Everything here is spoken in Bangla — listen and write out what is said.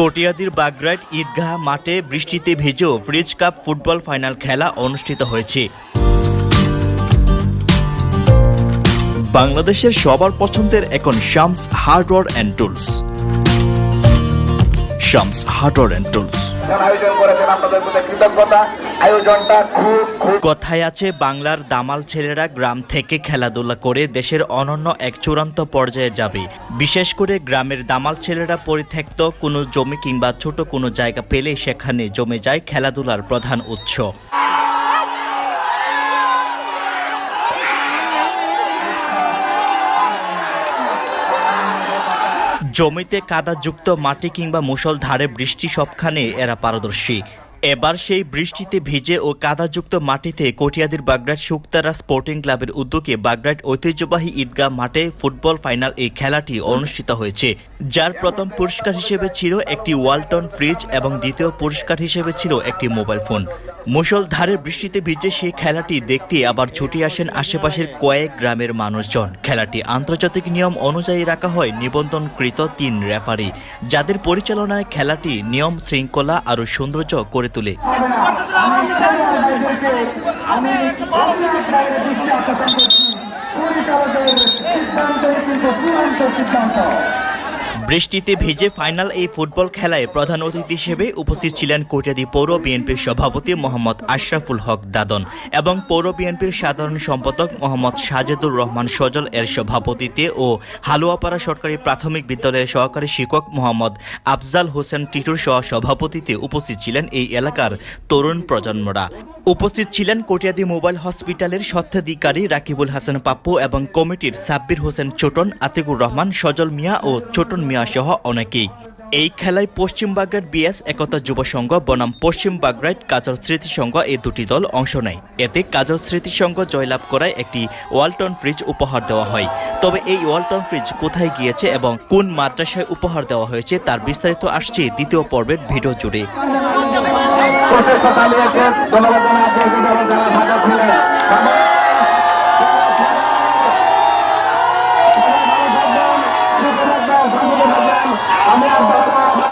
কটিয়াদির বাগরাইট ঈদগাহ মাঠে বৃষ্টিতে ভিজেও ফ্রিজ কাপ ফুটবল ফাইনাল খেলা অনুষ্ঠিত হয়েছে। বাংলাদেশের সবার পছন্দের এখন Shams hardware and tools. Shams hardware and tools. আয়োজন করেছেন আপনাদের কৃতজ্ঞতা। কথায় আছে, বাংলার দামাল ছেলেরা গ্রাম থেকে খেলাধুলা করে দেশের অনন্য এক চূড়ান্ত পর্যায়ে যাবে। বিশেষ করে গ্রামের দামাল ছেলেরা পরিত্যক্ত, কোনো জমি কিংবা ছোট কোনো জায়গা পেলে সেখানে জমে যায় খেলাধুলার প্রধান উৎস। জমিতে কাদাযুক্ত মাটি কিংবা মুষলধারে বৃষ্টি সবখানে এরা পারদর্শী। এবার সেই বৃষ্টিতে ভিজে ও কাদাযুক্ত মাটিতে কটিয়াদির বাগড়াট শুক্তারা স্পোর্টিং ক্লাবের উদ্যোগে বাগড়াট ঐতিহ্যবাহী ঈদগাহ মাঠে ফুটবল ফাইনাল এই খেলাটি অনুষ্ঠিত হয়েছে, যার প্রথম পুরস্কার হিসেবে ছিল একটি ওয়ালটন ফ্রিজ এবং দ্বিতীয় পুরস্কার হিসেবে ছিল একটি মোবাইল ফোন। মুষলধারে বৃষ্টিতে ভিজে সেই খেলাটি দেখতে আবার ছুটে আসেন আশেপাশের কয়েক গ্রামের মানুষজন। খেলাটি আন্তর্জাতিক নিয়ম অনুযায়ী রাখা হয়, নিবন্ধনকৃত তিন রেফারি। যাদের পরিচালনায় খেলাটি নিয়ম, শৃঙ্খলা আরও সৌন্দর্য করে তোলে। বৃষ্টিতে ভিজে ফাইনাল এই ফুটবল খেলায় প্রধান অতিথি হিসেবে উপস্থিত ছিলেন কোটিয়াদি পৌর বিএনপির সভাপতি মোহাম্মদ আশরাফুল হক দাদন এবং পৌর বিএনপির সাধারণ সম্পাদক মোহাম্মদ সাজেদুর রহমান সজল এর সভাপতিত্বে ও হালুয়াপাড়া সরকারি প্রাথমিক বিদ্যালয়ের সহকারী শিক্ষক মোহাম্মদ আফজাল হোসেন টিটুর সহ সভাপতিতে উপস্থিত ছিলেন এই এলাকার তরুণ প্রজন্মরা। উপস্থিত ছিলেন কটিয়াদি মোবাইল হসপিটালের স্বত্বাধিকারী রাকিবুল হাসান পাপ্পু এবং কমিটির সাব্বির হোসেন ছোটন আতিকুর রহমান, সজল মিয়া ও ছোটন মিয়া সহ অনেকেই। এই খেলায় পশ্চিম বাগড়াট বিএস একতা যুব সংঘ, বনাম পশ্চিম বাগড়াট কাজল স্মৃতি সংঘ এই দুটি দল অংশ নেয়। এতে কাজল স্মৃতি সংঘ জয়লাভ করায় একটি ওয়ালটন ফ্রিজ উপহার দেওয়া হয়। তবে এই ওয়ালটন ফ্রিজ কোথায় গিয়েছে এবং কোন মাদ্রাসায় উপহার দেওয়া হয়েছে তার বিস্তারিত আসছে দ্বিতীয় পর্বের ভিডিও জুড়ে।